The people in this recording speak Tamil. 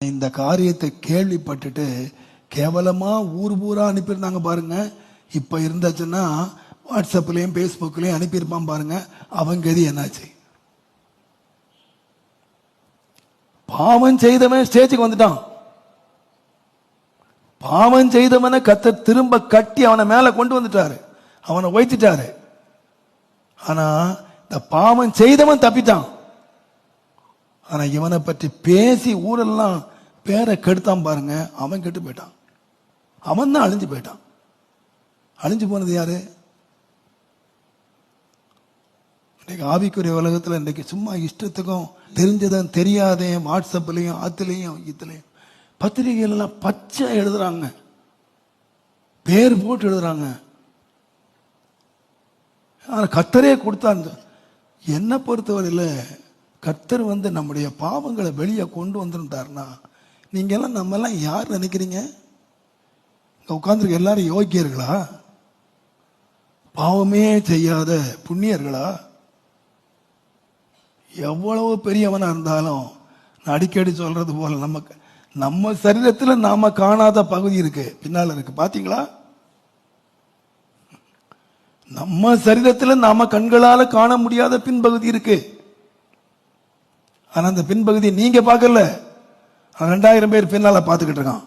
இந்த காரியத்தை கேள்விப்பட்டுட்டு கேவலமா ஊர் பூரா அனுப்பியிருந்தாங்க பாருங்க. இப்ப இருந்தாச்சுன்னா வாட்ஸ்அப்லயும் ஃபேஸ்புக்லேயும் அனுப்பியிருப்பான் பாருங்க. அவங்க கதி என்னாச்சு? பாவம் செய்தவன் ஸ்டேஜுக்கு வந்துட்டான். பாவம் செய்தவனை கத்த திரும்ப கட்டி அவனை மேல கொண்டு வந்துட்டாரு. அவனை வைத்துட்டாரு ஆனா இந்த பாவம் செய்தவன் தப்பிட்டான் ஆனால் இவனை பற்றி பேசி ஊரெல்லாம் பேரை கெடுத்தான் பாருங்க. அவன் கெட்டு போயிட்டான். அவன் தான் அழிஞ்சு போயிட்டான். அழிஞ்சு போனது யாரு? இன்றைக்கு ஆவிக்குரிய உலகத்தில் இன்றைக்கு சும்மா இஷ்டத்துக்கும் தெரிஞ்சதும் தெரியாதையும் வாட்ஸ்அப்லேயும் ஆத்துலயும் இதுலேயும் பத்திரிகைகள்லாம் பச்சை எழுதுறாங்க. பேர் போட்டு எழுதுறாங்க. ஆனால் கத்தரே கொடுத்தாங்க என்னை பொறுத்தவரையில் கர்த்தர் வந்து நம்முடைய பாவங்களை வெளியே கொண்டு வந்திருந்தாருன்னா நீங்கள்லாம் நம்மெல்லாம் யார் நினைக்கிறீங்க? இங்கே உட்காந்துருக்க எல்லாரும் யோக்கியர்களா பாவமே செய்யாத புண்ணியர்களா? எவ்வளவு பெரியவனாக இருந்தாலும் நான் அடிக்கடி சொல்கிறது போல நமக்கு நம்ம சரீரத்தில் நாம் காணாத பகுதி இருக்குது பின்னால் இருக்குது பார்த்தீங்களா நம்ம சரீரத்தில் நாம கண்களால் காண முடியாத பின்பகுதி இருக்குது ஆனால் அந்த பின்பகுதியை நீங்க பார்க்கல. ரெண்டாயிரம் பேர் பின்னால பார்த்துக்கிட்டு இருக்கான்.